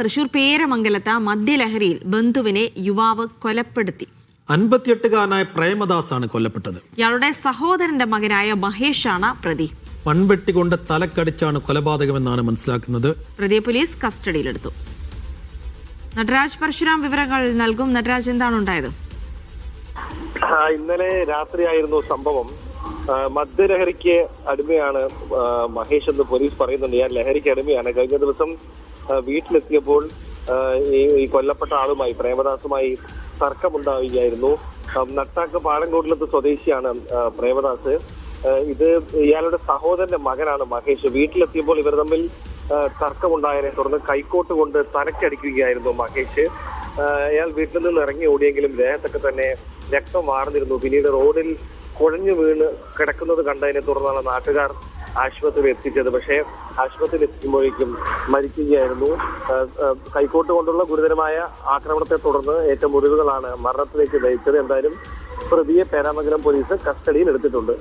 തൃശൂർ പേരമംഗലത്ത് മദ്യലഹരിയിൽ ബന്ധുവിനെ യുവാവ് കൊലപ്പെടുത്തി. അൻപത്തിയെട്ടുകാരനായ ആണ് കൊല്ലപ്പെട്ടത്. ഇയാളുടെ സഹോദരന്റെ മകനായ മഹേഷ് ആണ് പ്രതി. മൺവെട്ടി കൊണ്ട് തലക്കടിച്ചാണ് കൊലപാതകമെന്നാണ് മനസ്സിലാക്കുന്നത്. പ്രതിയെ പോലീസ് കസ്റ്റഡിയിലെടുത്തു. നടരാജ് പരശുരാം വിവരങ്ങൾ നൽകും. നടരാജ് എന്താണ് ഉണ്ടായത്? ഇന്നലെ രാത്രിയായിരുന്നു സംഭവം. മദ്യലഹരിക്ക് അടിമയാണ് മഹേഷ് എന്ന് പോലീസ് പറയുന്നുണ്ട്. ഞാൻ ലഹരിക്ക് അടിമയാണ്. കഴിഞ്ഞ ദിവസം വീട്ടിലെത്തിയപ്പോൾ ഈ കൊല്ലപ്പെട്ട ആളുമായി പ്രേമദാസുമായി തർക്കമുണ്ടാവുകയായിരുന്നു. നട്ടാക്ക് പാലങ്കോട്ടിലത്തെ സ്വദേശിയാണ് പ്രേമദാസ്. ഇത് ഇയാളുടെ സഹോദരന്റെ മകനാണ് മഹേഷ്. വീട്ടിലെത്തിയപ്പോൾ ഇവർ തമ്മിൽ തർക്കമുണ്ടായതിനെ തുടർന്ന് കൈക്കോട്ട് കൊണ്ട് തലക്കടിക്കുകയായിരുന്നു മഹേഷ്. ഇയാൾ വീട്ടിൽ നിന്ന് ഇറങ്ങി ഓടിയെങ്കിലും ദേഹത്തൊക്കെ തന്നെ രക്തം വാർന്നിരുന്നു. പിന്നീട് റോഡിൽ കുഴഞ്ഞു വീണ് കിടക്കുന്നത് കണ്ടതിനെ തുടർന്നാണ് നാട്ടുകാർ ആശുപത്രിയിൽ എത്തിച്ചത്. പക്ഷേ ആശുപത്രിയിൽ എത്തിക്കുമ്പോഴേക്കും മരിക്കുകയായിരുന്നു. കൈക്കോട്ട് കൊണ്ടുള്ള ഗുരുതരമായ ആക്രമണത്തെ തുടർന്ന് ഏറ്റവും മുറിവുകളാണ് മരണത്തിലേക്ക് നയിച്ചത്. എന്തായാലും പ്രതിയെ പേരാമംഗലം പോലീസ് കസ്റ്റഡിയിൽ എടുത്തിട്ടുണ്ട്.